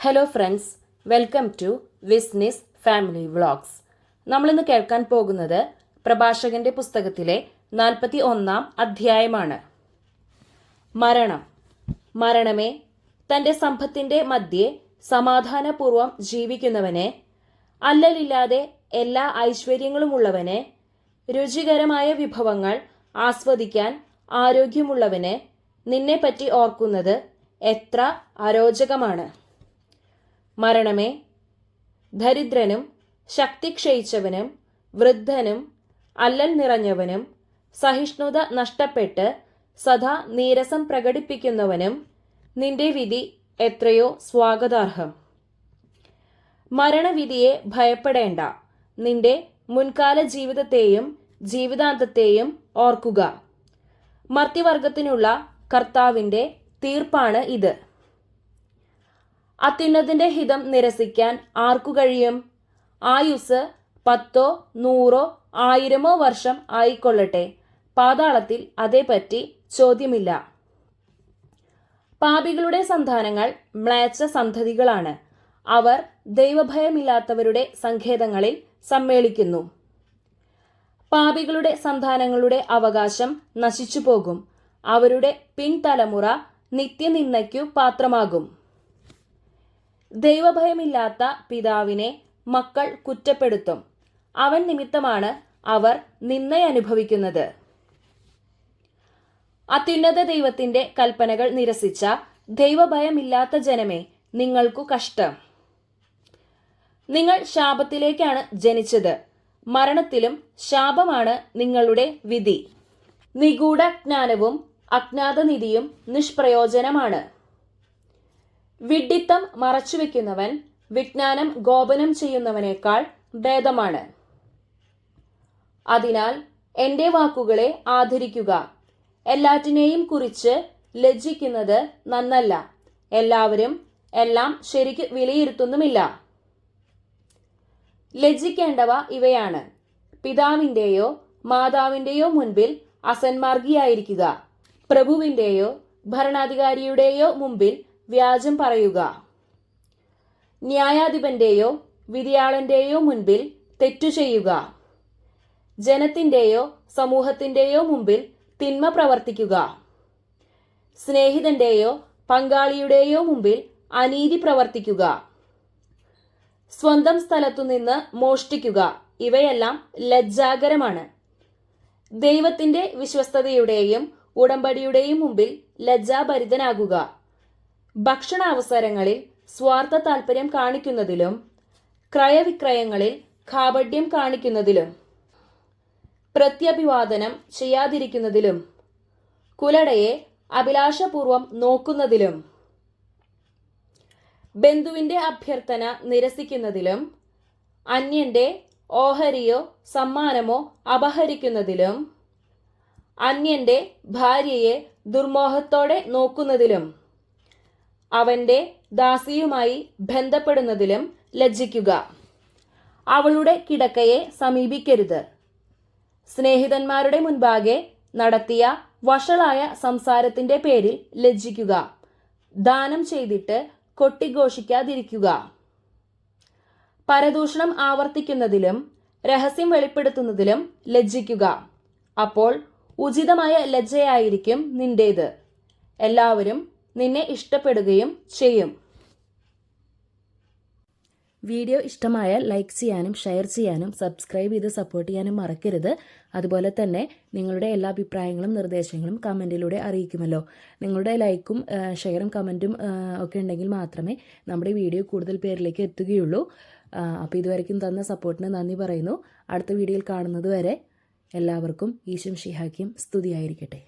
Hello friends welcome to വിസ്നിസ് family vlogs നമ്മളിന്ന് കേൾക്കാൻ പോകുന്നത് പ്രഭാഷകന്റെ പുസ്തകത്തിലെ നാൽപ്പത്തി ഒന്നാം അധ്യായമാണ്. മരണം. മരണമേ തന്റെ സമ്പത്തിന്റെ മധ്യേ സമാധാനപൂർവം ജീവിക്കുന്നവനെ അല്ലലില്ലാതെ എല്ലാ ഐശ്വര്യങ്ങളുമുള്ളവനെ രുചികരമായ വിഭവങ്ങൾ ആസ്വദിക്കാൻ ആരോഗ്യമുള്ളവനെ നിന്നെപ്പറ്റി ഓർക്കുന്നത് എത്ര അരോചകമാണ്. മരണമേ. ദരിദ്രനും ശക്തി ക്ഷയിച്ചവനും വൃദ്ധനും അല്ലൽ നിറഞ്ഞവനും സഹിഷ്ണുത നഷ്ടപ്പെട്ട് സദാ നീരസം പ്രകടിപ്പിക്കുന്നവനും നിന്റെ വിധി എത്രയോ സ്വാഗതാർഹം. മരണവിധിയെ ഭയപ്പെടേണ്ട. നിന്റെ മുൻകാല ജീവിതത്തെയും ജീവിതാന്തത്തെയും ഓർക്കുക. മർത്തിവർഗത്തിനുള്ള കർത്താവിന്റെ തീർപ്പാണ് ഇത്. അത്യുന്നതിന്റെ ഹിതം നിരസിക്കാൻ ആർക്കു കഴിയും? ആയുസ് പത്തോ നൂറോ ആയിരമോ വർഷം ആയിക്കൊള്ളട്ടെ. പാതാളത്തിൽ അതേപറ്റി ചോദ്യമില്ല. പാപികളുടെ സന്താനങ്ങൾ മ്ലേച്ഛ സന്തതികളാണ്. അവർ ദൈവഭയമില്ലാത്തവരുടെ സങ്കേതങ്ങളിൽ സമ്മേളിക്കുന്നു. പാപികളുടെ സന്താനങ്ങളുടെ അവകാശം നശിച്ചു പോകും അവരുടെ പിൻതലമുറ നിത്യനിന്ദയ്ക്കു പാത്രമാകും. ദൈവഭയമില്ലാത്ത പിതാവിനെ മക്കൾ കുറ്റപ്പെടുത്തും. അവൻ നിമിത്തമാണ് അവർ നിന്നയനുഭവിക്കുന്നത് അത്യുന്നത ദൈവത്തിന്റെ കൽപ്പനകൾ നിരസിച്ച ദൈവഭയമില്ലാത്ത ജനമേ നിങ്ങൾക്കു കഷ്ടം. നിങ്ങൾ ശാപത്തിലേക്കാണ് ജനിച്ചത്. മരണത്തിലും ശാപമാണ് നിങ്ങളുടെ വിധി. നിഗൂഢ ജ്ഞാനവും അജ്ഞാതനിധിയും നിഷ്പ്രയോജനമാണ്. വിഡ്ഢിത്തം മറച്ചുവെക്കുന്നവൻ വിജ്ഞാനം ഗോപനം ചെയ്യുന്നവനേക്കാൾ ഭേദമാണ്. അതിനാൽ എന്റെ വാക്കുകളെ ആദരിക്കുക. എല്ലാറ്റിനെയും കുറിച്ച് ലജ്ജിക്കുന്നത് നന്നല്ല. എല്ലാവരും എല്ലാം ശരിക്ക് വിലയിരുത്തുന്നുമില്ല. ലജ്ജിക്കേണ്ടവ ഇവയാണ്. പിതാവിന്റെയോ മാതാവിന്റെയോ മുൻപിൽ അസന്മാർഗിയായിരിക്കുക. പ്രഭുവിന്റെയോ ഭരണാധികാരിയുടെയോ മുമ്പിൽ വ്യാജം പറയുക. ന്യായാധിപന്റെയോ വിധിയാളന്റെയോ മുൻപിൽ തെറ്റു ചെയ്യുക. ജനത്തിന്റെയോ സമൂഹത്തിന്റെയോ മുമ്പിൽ തിന്മ പ്രവർത്തിക്കുക. സ്നേഹിതന്റെയോ പങ്കാളിയുടെയോ മുമ്പിൽ അനീതി പ്രവർത്തിക്കുക. സ്വന്തം സ്ഥലത്തുനിന്ന് മോഷ്ടിക്കുക. ഇവയെല്ലാം ലജ്ജാകരമാണ്. ദൈവത്തിന്റെ വിശ്വസ്തതയുടെയും ഉടമ്പടിയുടെയും മുമ്പിൽ ലജ്ജാഭരിതനാകുക. ഭക്ഷണാവസരങ്ങളിൽ സ്വാർത്ഥ താല്പര്യം കാണിക്കുന്നതിലും ക്രയവിക്രയങ്ങളിൽ കാപഢ്യം കാണിക്കുന്നതിലും പ്രത്യഭിവാദനം ചെയ്യാതിരിക്കുന്നതിലും കുലടയെ അഭിലാഷപൂർവം നോക്കുന്നതിലും ബന്ധുവിന്റെ അഭ്യർത്ഥന നിരസിക്കുന്നതിലും അന്യന്റെ ഓഹരിയോ സമ്മാനമോ അപഹരിക്കുന്നതിലും അന്യന്റെ ഭാര്യയെ ദുർമോഹത്തോടെ നോക്കുന്നതിലും അവന്റെ ദാസിയുമായി ബന്ധപ്പെടുന്നതിലും ലജ്ജിക്കുക. അവളുടെ കിടക്കയെ സമീപിക്കരുത്. സ്നേഹിതന്മാരുടെ മുൻപാകെ നടത്തിയ വഷളായ സംസാരത്തിന്റെ പേരിൽ ലജ്ജിക്കുക. ദാനം ചെയ്തിട്ട് കൊട്ടിഘോഷിക്കാതിരിക്കുക. പരദൂഷണം ആവർത്തിക്കുന്നതിലും രഹസ്യം വെളിപ്പെടുത്തുന്നതിലും ലജ്ജിക്കുക. അപ്പോൾ ഉചിതമായ ലജ്ജയായിരിക്കും നിന്റേത്. എല്ലാവരും നിന്നെ ഇഷ്ടപ്പെടുകയും ചെയ്യും. വീഡിയോ ഇഷ്ടമായാൽ ലൈക്ക് ചെയ്യാനും ഷെയർ ചെയ്യാനും സബ്സ്ക്രൈബ് ചെയ്ത് സപ്പോർട്ട് ചെയ്യാനും മറക്കരുത്. അതുപോലെ തന്നെ നിങ്ങളുടെ എല്ലാ അഭിപ്രായങ്ങളും നിർദ്ദേശങ്ങളും കമന്റിലൂടെ അറിയിക്കുമല്ലോ. നിങ്ങളുടെ ലൈക്കും ഷെയറും കമന്റും ഒക്കെ ഉണ്ടെങ്കിൽ മാത്രമേ നമ്മുടെ വീഡിയോ കൂടുതൽ പേരിലേക്ക് എത്തുകയുള്ളൂ. അപ്പോൾ ഇതുവരെയ്ക്കും തന്ന സപ്പോർട്ടിന് നന്ദി പറയുന്നു. അടുത്ത വീഡിയോയിൽ കാണുന്നത് വരെ എല്ലാവർക്കും ഈശം ഷിഹാക്കിയും സ്തുതിയായിരിക്കട്ടെ.